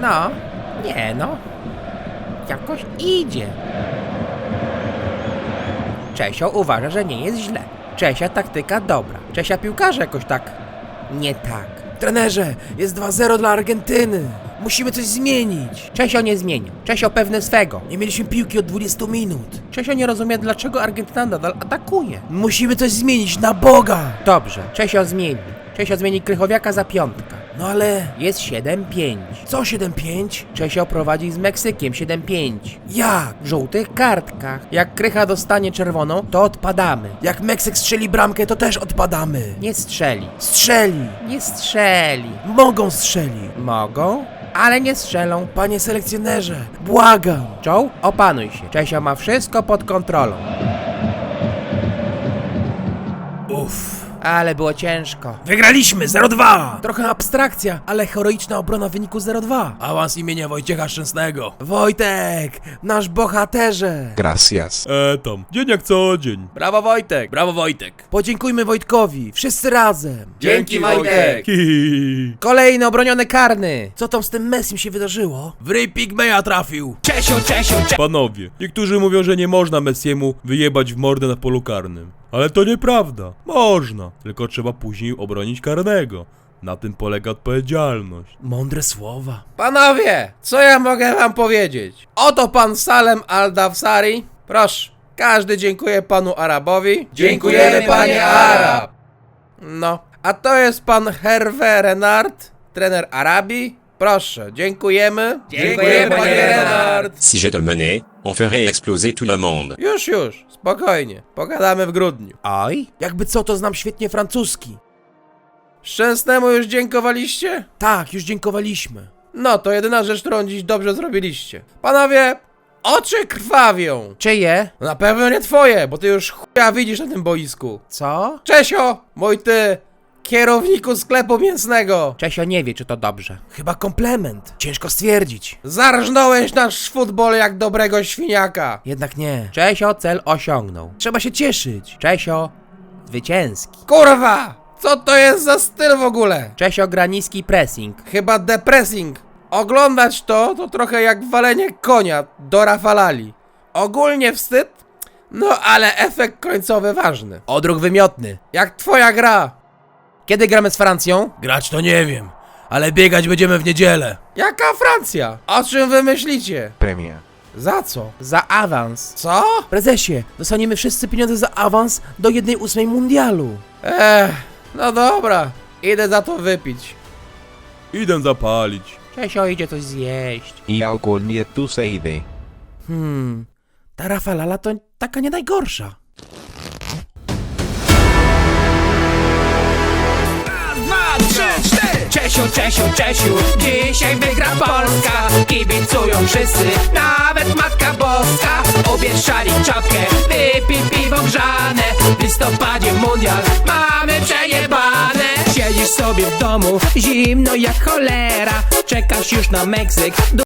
No, nie no. Jakoś idzie. Czesio uważa, że nie jest źle. Czesia taktyka dobra. Czesia piłkarze jakoś tak nie tak. Trenerze, jest 2-0 dla Argentyny. Musimy coś zmienić. Czesio nie zmienił. Czesio pewny swego. Nie mieliśmy piłki od 20 minut. Czesio nie rozumie, dlaczego Argentyna nadal atakuje. Musimy coś zmienić, na Boga! Dobrze, Czesio zmieni. Czesio zmieni Krychowiaka za piątka. No ale... Jest 7-5. Co 7-5? Czesio prowadzi z Meksykiem 7-5. Jak? W żółtych kartkach. Jak Krycha dostanie czerwoną, to odpadamy. Jak Meksyk strzeli bramkę, to też odpadamy. Nie strzeli. Strzeli! Nie strzeli. Mogą strzeli! Mogą, ale nie strzelą. Panie selekcjonerze, błagam! Joe, opanuj się. Czesio ma wszystko pod kontrolą. Ale było ciężko. Wygraliśmy 0-2! Trochę abstrakcja, ale heroiczna obrona wyniku 0-2. Awans imienia Wojciecha Szczęsnego. Wojtek, nasz bohaterze! Gracias. E tam, dzień jak co dzień. Brawo Wojtek. Brawo Wojtek. Podziękujmy Wojtkowi, wszyscy razem. Dzięki Wojtek. Hihihi. Kolejny obroniony karny. Co tam z tym Messim się wydarzyło? W ryj Pigmeja trafił. Panowie, niektórzy mówią, że nie można Messiemu wyjebać w mordę na polu karnym. Ale to nieprawda. Można, tylko trzeba później obronić karnego. Na tym polega odpowiedzialność. Mądre słowa. Panowie, co ja mogę wam powiedzieć? Oto pan Salem Al-Dawsari. Proszę. Każdy dziękuję panu Arabowi. Dziękujemy, panie Arab. No, a to jest pan Hervé Renard, trener Arabii. Proszę, dziękujemy. Dziękujemy, panie Renard. Si de monnaie, on ferait exploser tout le monde. Już, już, spokojnie. Pogadamy w grudniu. Oj? Jakby co, to znam świetnie francuski. Szczęsnemu już dziękowaliście? Tak, już dziękowaliśmy. No, to jedyna rzecz, którą dziś dobrze zrobiliście. Panowie, oczy krwawią. Czyje? Na pewno nie twoje, bo ty już chuja widzisz na tym boisku. Co? Czesio, mój ty, kierowniku sklepu mięsnego. Czesio nie wie, czy to dobrze. Chyba komplement. Ciężko stwierdzić. Zarżnąłeś nasz futbol jak dobrego świniaka. Jednak nie. Czesio cel osiągnął. Trzeba się cieszyć. Czesio zwycięski. Kurwa! Co to jest za styl w ogóle? Czesio gra niski pressing. Chyba depressing. Oglądać to to trochę jak walenie konia do Rafalali. Ogólnie wstyd, no ale efekt końcowy ważny. Odruch wymiotny. Jak twoja gra. Kiedy gramy z Francją? Grać to nie wiem, ale biegać będziemy w niedzielę. Jaka Francja? O czym wy myślicie? Premia. Za co? Za awans. Co? Prezesie, dostaniemy wszyscy pieniądze za awans do 1-8 mundialu. Ech, no dobra. Idę za to wypić. Idę zapalić. Czesio idzie coś zjeść. I ogólnie tu se idę. Hmm, ta Rafalala to taka nie najgorsza. Czesiu, Czesiu, Czesiu, dzisiaj wygra Polska. Kibicują wszyscy, nawet Matka Boska. Ubierz szalik, czapkę, wypij piwo grzane. W listopadzie mundial mamy przejebane. Siedzisz sobie w domu, zimno jak cholera. Czekasz już na Meksyk